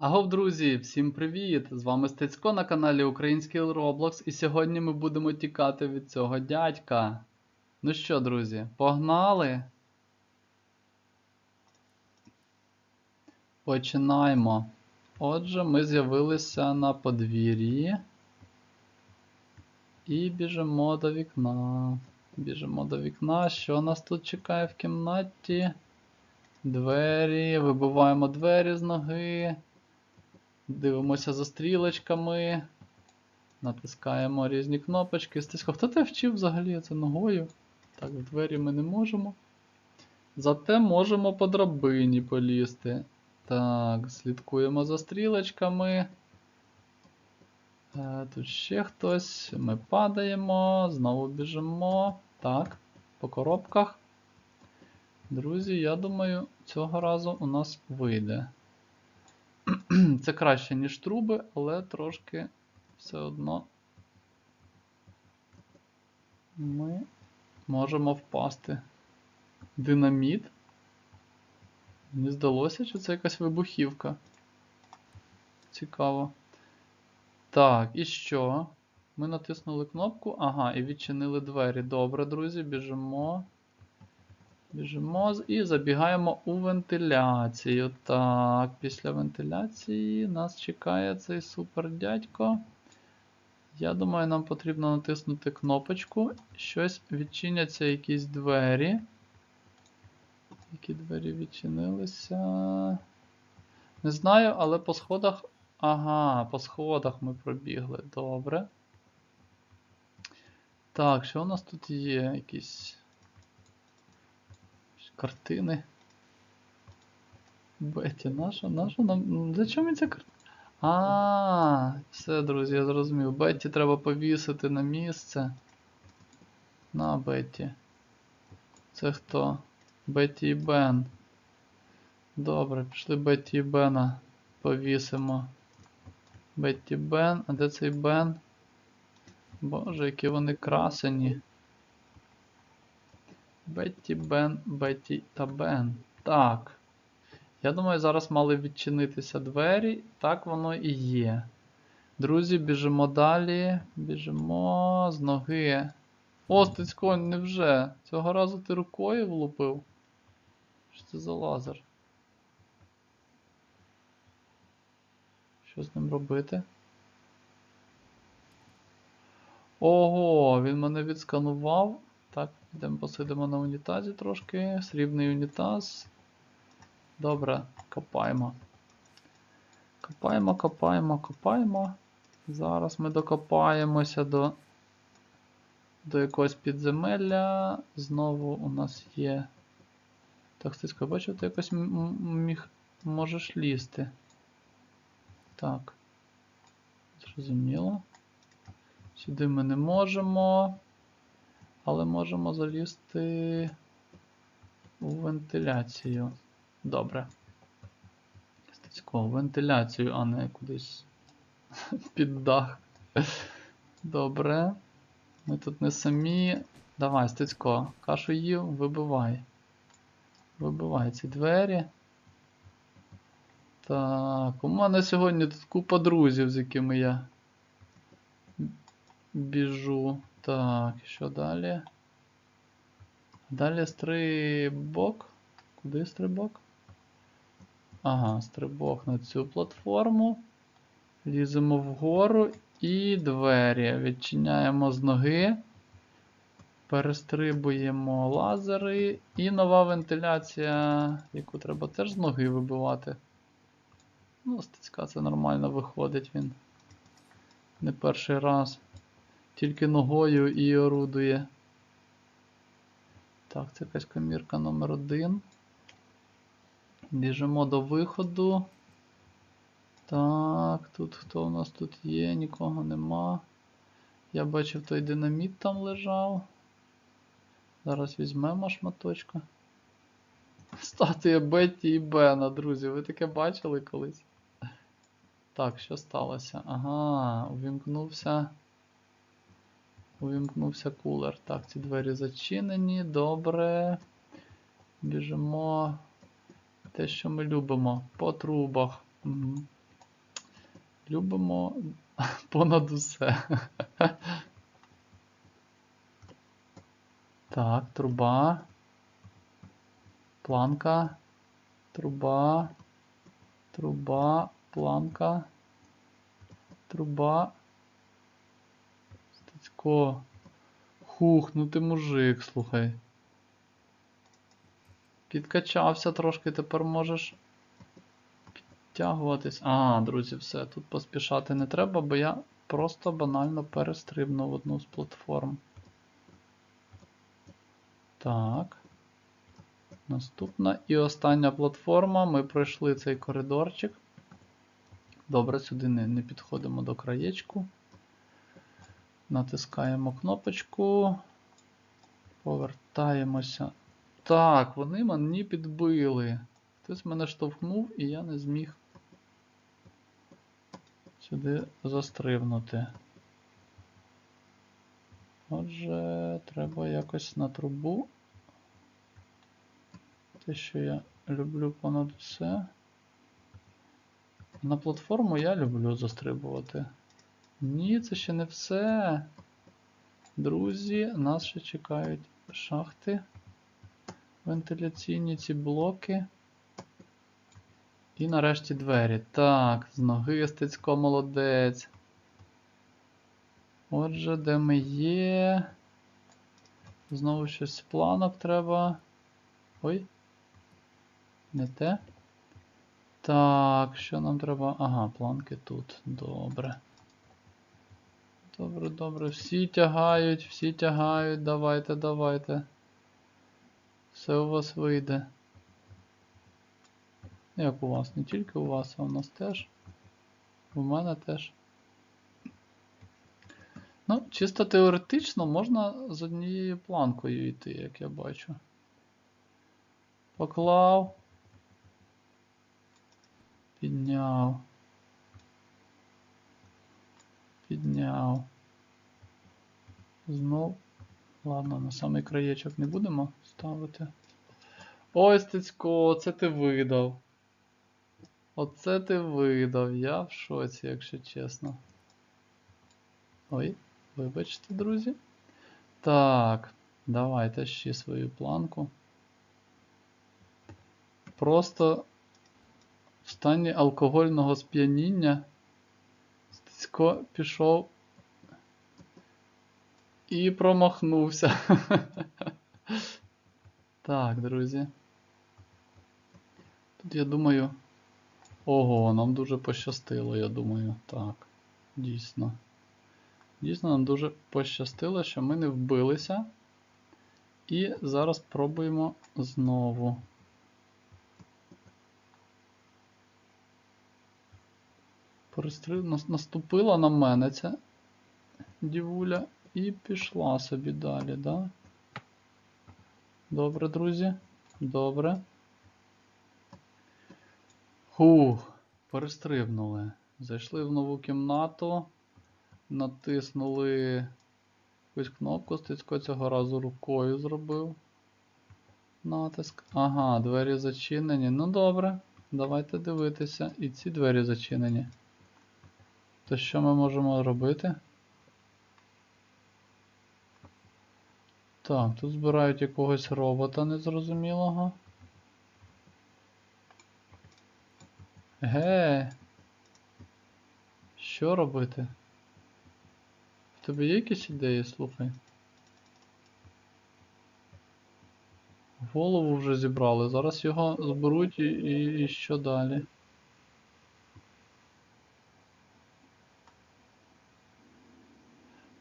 Агов, друзі, всім привіт! З вами Стецько на каналі Український Roblox, і сьогодні ми будемо тікати від цього дядька. Ну що, друзі, погнали? Починаємо. Отже, ми з'явилися на подвір'ї. І біжимо до вікна. Біжимо до вікна. Що нас тут чекає в кімнаті? Двері. Вибиваємо двері з ноги. Дивимося за стрілочками. Натискаємо різні кнопочки. Стисько, хто тебе вчив взагалі це ногою? Так, в двері ми не можемо. Зате можемо по драбині полізти. Так, слідкуємо за стрілочками. Е, Тут ще хтось. Ми падаємо, знову біжимо. Так, по коробках. Друзі, я думаю, цього разу у нас вийде. Це краще, ніж труби, але трошки все одно ми можемо впасти. Динаміт. Мені здалося, що це якась вибухівка. Цікаво. Так, і що? Ми натиснули кнопку. Ага, і відчинили двері. Добре, друзі, біжимо. Біжимо і забігаємо у вентиляцію. Так, після вентиляції нас чекає цей супер дядько. Я думаю, нам потрібно натиснути кнопочку. Щось відчиняться якісь двері. Які двері відчинилися? Не знаю, але по сходах. Ага, по сходах ми пробігли. Добре. Так, що у нас тут є? Якісь. Картини. Беті, наша, наша нам. Зачем мені ця картина? А, все, друзі, я зрозумів. Бетті треба повісити на місце. На Бетті. Це хто? Бетті і Бен. Добре, пішли Бетті і Бена. Повісимо. Бетті Бен. А де цей Бен? Боже, які вони красені. Бетті, Бен, Бетті та Бен. Так. Я думаю, зараз мали відчинитися двері. Так воно і є. Друзі, біжимо далі. Біжимо з ноги. О, Стецько, невже? Цього разу ти рукою влупив? Що це за лазер? Що з ним робити? Ого, він мене відсканував. Так, йдемо посидимо на унітазі трошки. Срібний унітаз. Добре, копаємо. Копаємо, копаємо, копаємо. Зараз ми докопаємося до, до якогось підземелля. Знову у нас є. Так, стисько, бачу, ти якось міг можеш лізти. Так. Зрозуміло. Сюди ми не можемо. Але можемо залізти у вентиляцію. Добре. Стецько, вентиляцію, а не кудись під дах. Добре. Ми тут не самі. Давай, Стецько, кашу їв, вибивай. Вибивай ці двері. Так, у мене сьогодні тут купа друзів, з якими я біжу. Так, що далі? Далі стрибок. Куди стрибок? Ага, стрибок на цю платформу. Ліземо вгору і двері. Відчиняємо з ноги. Перестрибуємо лазери. І нова вентиляція, яку треба теж з ноги вибивати. Ну, стицька це нормально виходить він. Не перший раз. Тільки ногою і орудує. Так, це якась комірка номер один. Біжимо до виходу. Так, тут хто у нас тут є? Нікого нема. Я бачив, той динаміт там лежав. Зараз візьмемо шматочка. Статуя Бетті і Бена, друзі. Ви таке бачили колись? Так, що сталося? Ага, увімкнувся. Увімкнувся кулер. Так, ці двері зачинені. Добре. Біжимо. Те, що ми любимо. По трубах. Угу. Любимо понад усе. Так, труба. Планка. Труба. Труба. Планка. Труба. Стецько. Хух, ну ти мужик, слухай. Підкачався трошки, тепер можеш підтягуватись. А, друзі, все, тут поспішати не треба, бо я просто банально перестрибнув одну з платформ. Так. Наступна і остання платформа. Ми пройшли цей коридорчик. Добре, сюди не, не підходимо до краєчку. Натискаємо кнопочку. Повертаємося. Так, вони мені підбили. Хтось мене штовхнув і я не зміг сюди застрибнути. Отже, треба якось на трубу. Те, що я люблю понад все. На платформу я люблю застрибувати. Ні, це ще не все. Друзі, нас ще чекають шахти. Вентиляційні ці блоки. І нарешті двері. Так, з ноги Стецько молодець. Отже, де ми є. Знову щось з планок треба. Ой. Не те. Так, що нам треба? Ага, планки тут. Добре. Добре, добре. Всі тягають, всі тягають. Давайте, давайте. Все у вас вийде. Як у вас? Не тільки у вас, а у нас теж. У мене теж. Ну, чисто теоретично можна з однією планкою йти, як я бачу. Поклав. Підняв. Підняв. Знов. Ладно, на самий краєчок не будемо ставити. Ой, Стецько, це ти видав. Оце ти видав. Я в шоці, якщо чесно. Ой, вибачте, друзі. Так, давайте ще свою планку. Просто в стані алкогольного сп'яніння Стецько пішов і промахнувся. Так, друзі. Тут я думаю. Ого, нам дуже пощастило, я думаю. Так, дійсно. Дійсно, нам дуже пощастило, що ми не вбилися. І зараз пробуємо знову. Перестрib... Наступила на мене ця дівуля і пішла собі далі, да? Добре, друзі. Добре. Хух, перестрибнули. Зайшли в нову кімнату, натиснули якусь кнопку, Стецько цього разу рукою зробив. Натиск. Ага, двері зачинені. Ну добре, давайте дивитися. І ці двері зачинені. То що ми можемо робити? Так, тут збирають якогось робота незрозумілого. Ге. Що робити? В тебе є якісь ідеї, слухай? Голову вже зібрали. Зараз його зберуть і, і, і що далі?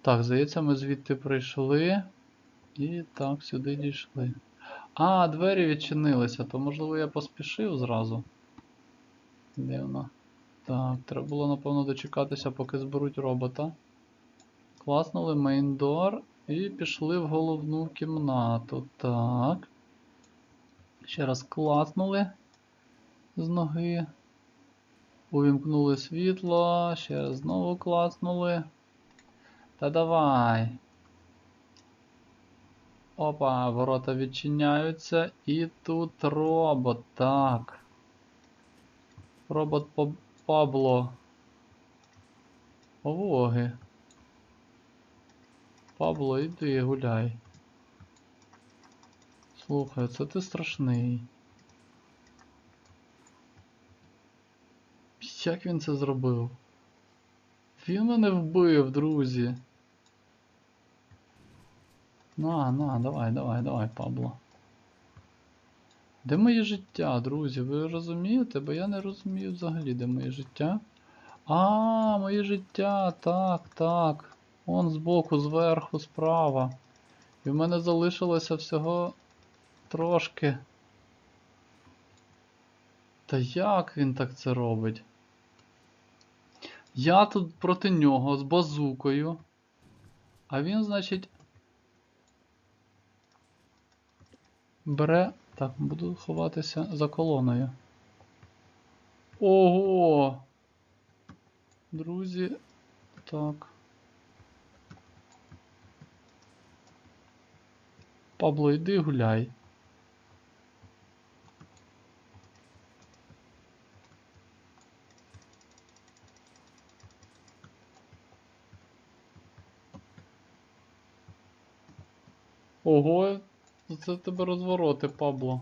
Так, здається, ми звідти прийшли. І так, сюди дійшли. А, двері відчинилися, то можливо я поспішив зразу. Дивно. Так, треба було, напевно, дочекатися, поки зберуть робота. Класнули door і пішли в головну кімнату. Так. Ще раз класнули з ноги. Увімкнули світло, ще раз знову класнули. Та давай. Опа, ворота відчиняються. І тут робот. Так. Робот Паб- Пабло. Вологи. Пабло, іди гуляй. Слухай, це ти страшний. Як він це зробив? Він мене вбив, друзі. На, на, давай, давай, давай, Пабло. Де моє життя, друзі? Ви розумієте? Бо я не розумію взагалі, де моє життя. А, моє життя, так, так. Он збоку, зверху, справа. І в мене залишилося всього трошки. Та як він так це робить? Я тут проти нього з базукою. А він, значить. Бере. Так, буду ховатися за колоною. Ого! Друзі. Так. Пабло, йди гуляй. Ого, це тебе розвороти, Пабло.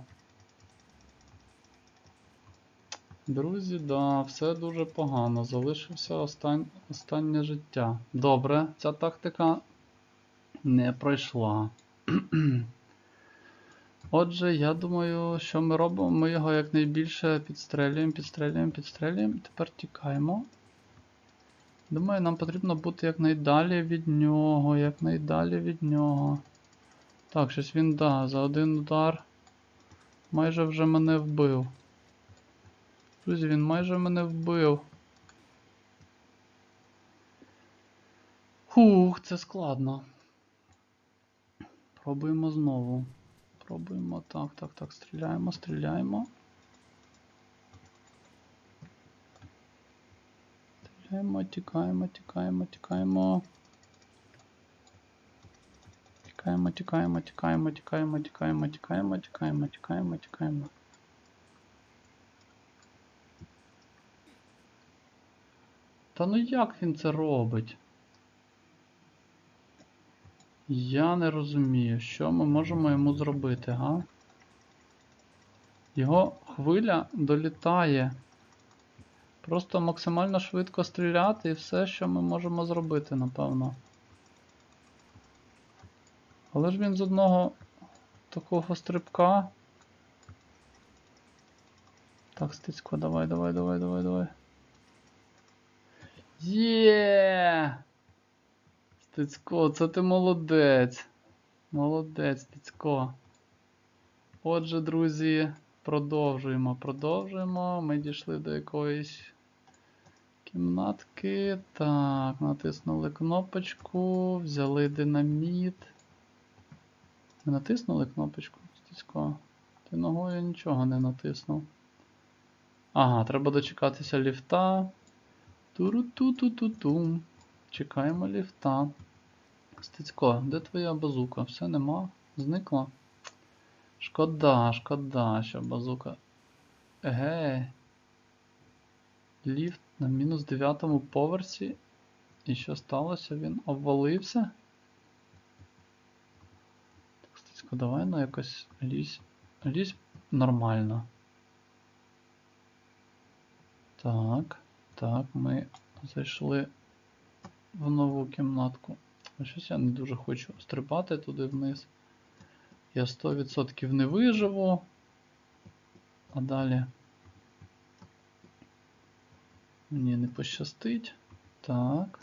Друзі, да, все дуже погано. Залишився остан... останнє життя. Добре, ця тактика не пройшла. Отже, я думаю, що ми робимо? Ми його якнайбільше підстрелюємо, підстрелюємо, підстрелюємо. Тепер тікаємо. Думаю, нам потрібно бути якнайдалі від нього, якнайдалі від нього. Так, щось він, да, за один удар майже вже мене вбив. Друзі, він майже мене вбив. Хух, це складно. Пробуємо знову. Пробуємо. Так, так, так. Стріляємо, стріляємо. Стріляємо, тікаємо, тікаємо, тікаємо. Тікаємо, тікаємо, тікаємо, тікаємо, тікаємо, тікаємо, тікаємо, тікаємо, тікаємо. Та ну як він це робить? Я не розумію, що ми можемо йому зробити, га? Його хвиля долітає. Просто максимально швидко стріляти і все, що ми можемо зробити, напевно. Але ж він з одного такого стрибка. Так, стицько, давай, давай, давай, давай, давай. Є! Стицько, це ти молодець. Молодець, Стицько. Отже, друзі, продовжуємо, продовжуємо. Ми дійшли до якоїсь кімнатки. Так, натиснули кнопочку, взяли динаміт. Ми натиснули кнопочку, Стицько. Ти ногою нічого не натиснув. Ага, треба дочекатися ліфта. Туру-ту-ту-ту-тум. Чекаємо ліфта. Стецько, де твоя базука? Все нема? Зникла? Шкода, шкода, що базука. Еге. Ліфт на мінус 9 поверсі. І що сталося? Він обвалився? Так, давай на якось лізь. Лізь нормально. Так. Так, ми зайшли в нову кімнатку. А Щось я не дуже хочу стрибати туди вниз. Я 100% не виживу. А далі. Мені не пощастить. Так.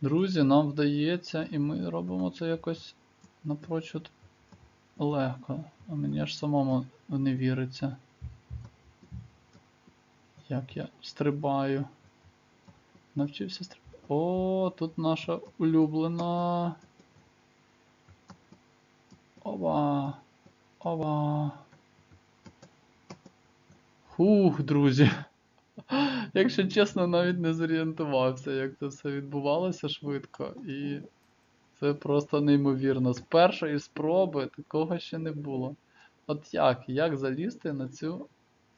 Друзі, нам вдається, і ми робимо це якось напрочуд легко. А мені аж самому не віриться. Як я стрибаю. Навчився стрибати. О, тут наша улюблена. Ова. Ова. Хух, друзі. Якщо чесно, навіть не зорієнтувався, як це все відбувалося швидко. І це просто неймовірно. З першої спроби такого ще не було. От як? Як залізти на цю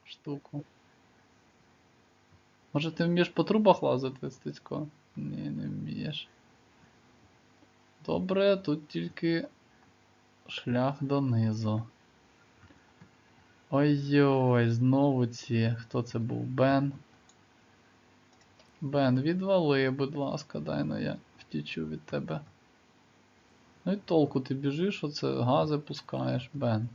штуку? Може ти вмієш по трубах лазити, Стецько? Ні, не вмієш. Добре, тут тільки шлях донизу. Ой-ой, знову ці. Хто це був? Бен. Бен, відвали, будь ласка, дай ну я втічу від тебе. Ну і толку ти біжиш, оце гази пускаєш, Бен.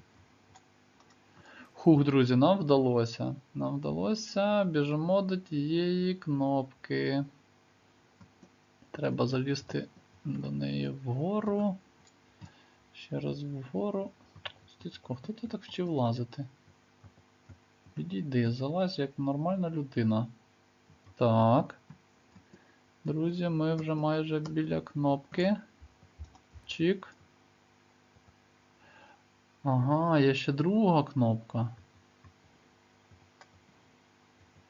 Хух, друзі, нам вдалося. Нам вдалося. Біжимо до тієї кнопки. Треба залізти до неї вгору. Ще раз вгору. Стецько, хто ти так вчив лазити? Відійди, залазь як нормальна людина. Так. Друзі, ми вже майже біля кнопки. Чик. Ага, є ще друга кнопка.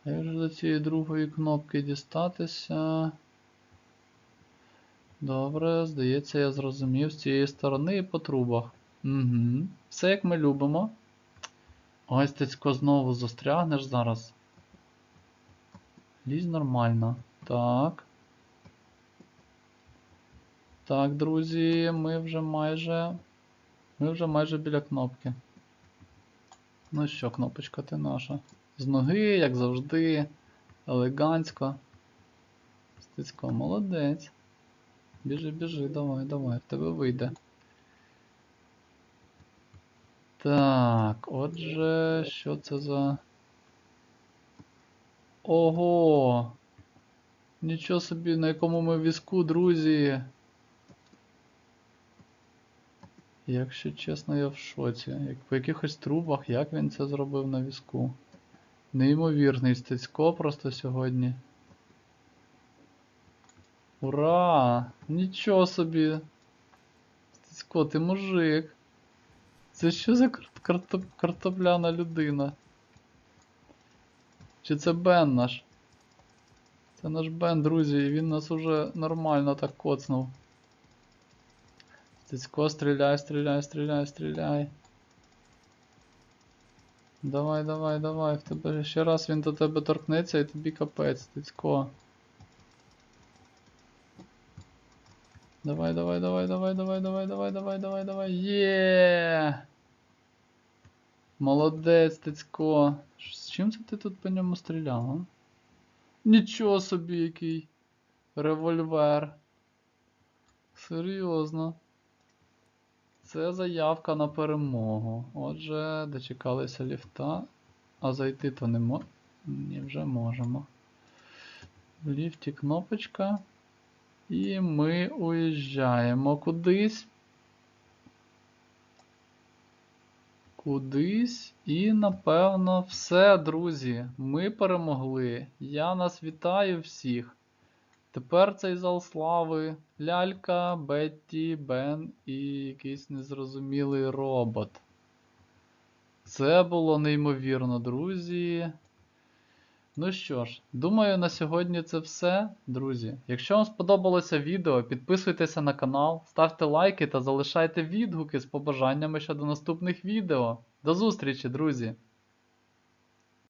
Як же до цієї другої кнопки дістатися? Добре, здається, я зрозумів з цієї сторони і по трубах. Угу. Все як ми любимо. Ось Стецько знову застрягнеш зараз. Лізь нормально. Так. Так, друзі, ми вже майже. Ми вже майже біля кнопки. Ну що, кнопочка ти наша. З ноги, як завжди. Елегантсько. Стецько, молодець. Біжи, біжи, давай, давай, в тебе вийде. Так, отже, що це за. Ого! Нічого собі, на якому ми візку, друзі. Якщо чесно, я в шоці. Як по якихось трубах, як він це зробив на візку? Неймовірний стецько просто сьогодні. Ура! Нічого собі! Стецько, ти мужик. Це що за карт- картоп- картопляна людина? Чи це Бен наш? Це наш Бен, друзі, і він нас уже нормально так коцнув. Стецько, стріляй, стріляй, стріляй, стріляй. Давай, давай, давай. В тебе ще раз він до тебе торкнеться і тобі капець, Стецько. Давай, давай, давай, давай, давай, давай, давай, давай, давай, давай. Є. Молодець, Тицько. З чим це ти тут по ньому стріляв, а? Нічого собі який. Револьвер. Серйозно. Це заявка на перемогу. Отже, дочекалися ліфта. А зайти то не мо... Ні, вже можемо. В ліфті кнопочка. І ми уїжджаємо кудись. Кудись. І напевно все, друзі. Ми перемогли. Я нас вітаю всіх. Тепер цей зал слави. Лялька, Бетті, Бен і якийсь незрозумілий робот. Це було неймовірно, друзі. Ну що ж, думаю, на сьогодні це все, друзі. Якщо вам сподобалося відео, підписуйтеся на канал, ставте лайки та залишайте відгуки з побажаннями щодо наступних відео. До зустрічі, друзі!